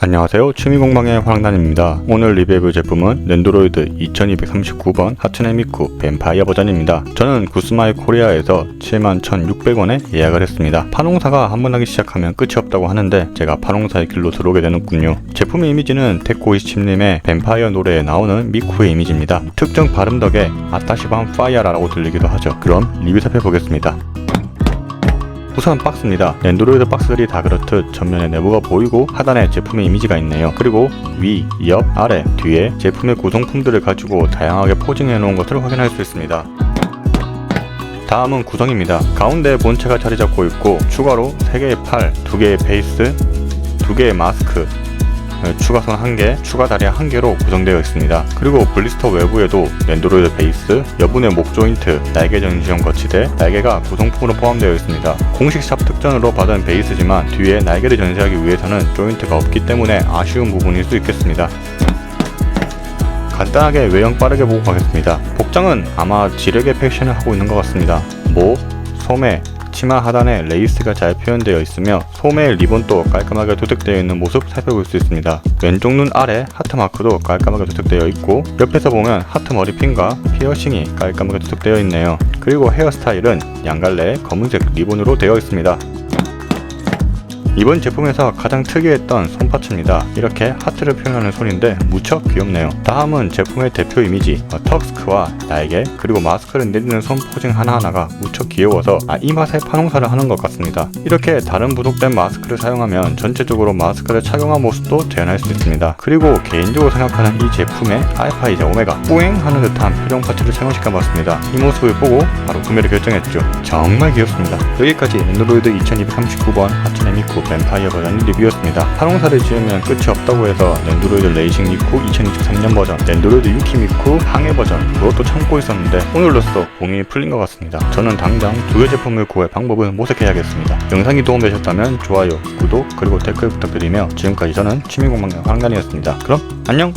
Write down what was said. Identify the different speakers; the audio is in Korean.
Speaker 1: 안녕하세요. 취미공방의 화랑단입니다. 오늘 리뷰해볼 제품은 랜드로이드 2239번 하츠네미쿠 뱀파이어 버전입니다. 저는 구스마이 코리아에서 71,600원에 예약을 했습니다. 파농사가 한번 하기 시작하면 끝이 없다고 하는데 제가 파농사의 길로 들어오게 되는군요. 제품의 이미지는 테코27님의 뱀파이어 노래에 나오는 미쿠의 이미지입니다. 특정 발음 덕에 아타시반 파이어라고 들리기도 하죠. 그럼 리뷰 살펴보겠습니다 우선 박스입니다. 랜드로이드 박스들이 다 그렇듯 전면에 내부가 보이고 하단에 제품의 이미지가 있네요. 그리고 위, 옆, 아래, 뒤에 제품의 구성품들을 가지고 다양하게 포징해 놓은 것을 확인할 수 있습니다. 다음은 구성입니다. 가운데 본체가 자리 잡고 있고 추가로 3개의 팔, 2개의 베이스, 2개의 마스크, 네, 추가선 1개, 추가 다리 1개로 구성되어 있습니다. 그리고 블리스터 외부에도 랜드로이드 베이스, 여분의 목 조인트, 날개 전시형 거치대, 날개가 구성품으로 포함되어 있습니다. 공식 샵 특전으로 받은 베이스지만 뒤에 날개를 전시하기 위해서는 조인트가 없기 때문에 아쉬운 부분일 수 있겠습니다. 간단하게 외형 빠르게 보고 가겠습니다. 복장은 아마 지르게 패션을 하고 있는 것 같습니다. 모, 소매, 치마 하단에 레이스가 잘 표현되어 있으며 소매 리본도 깔끔하게 도색되어 있는 모습 살펴볼 수 있습니다. 왼쪽 눈 아래 하트 마크도 깔끔하게 도색되어 있고 옆에서 보면 하트 머리핀과 피어싱이 깔끔하게 도색되어 있네요. 그리고 헤어스타일은 양갈래 검은색 리본으로 되어 있습니다. 이번 제품에서 가장 특이했던 손파츠입니다. 이렇게 하트를 표현하는 손인데 무척 귀엽네요. 다음은 제품의 대표 이미지 어, 턱스크와 날개 그리고 마스크를 내리는 손 포징 하나하나가 무척 귀여워서 아, 이 맛에 파농사를 하는 것 같습니다. 이렇게 다른 부속된 마스크를 사용하면 전체적으로 마스크를 착용한 모습도 재현할 수 있습니다. 그리고 개인적으로 생각하는 이 제품의 알파 이자 오메가 뿌잉 하는 듯한 표정 파츠를 착용시켜봤습니다. 이 모습을 보고 바로 구매를 결정했죠. 정말 귀엽습니다. 여기까지 앤드로이드 2239번 하츠네미쿠 뱀파이어 버전 리뷰였습니다. 파농사를 지으면 끝이 없다고 해서 랜드로이드 레이싱 미쿠 2023년 버전, 랜드로이드 유키 미쿠 항해 버전 그것도 참고 있었는데 오늘로써 공이 풀린 것 같습니다. 저는 당장 두 개 제품을 구할 방법을 모색해야겠습니다. 영상이 도움되셨다면 좋아요, 구독 그리고 댓글 부탁드리며 지금까지 저는 취미공방의 황간이었습니다. 그럼 안녕!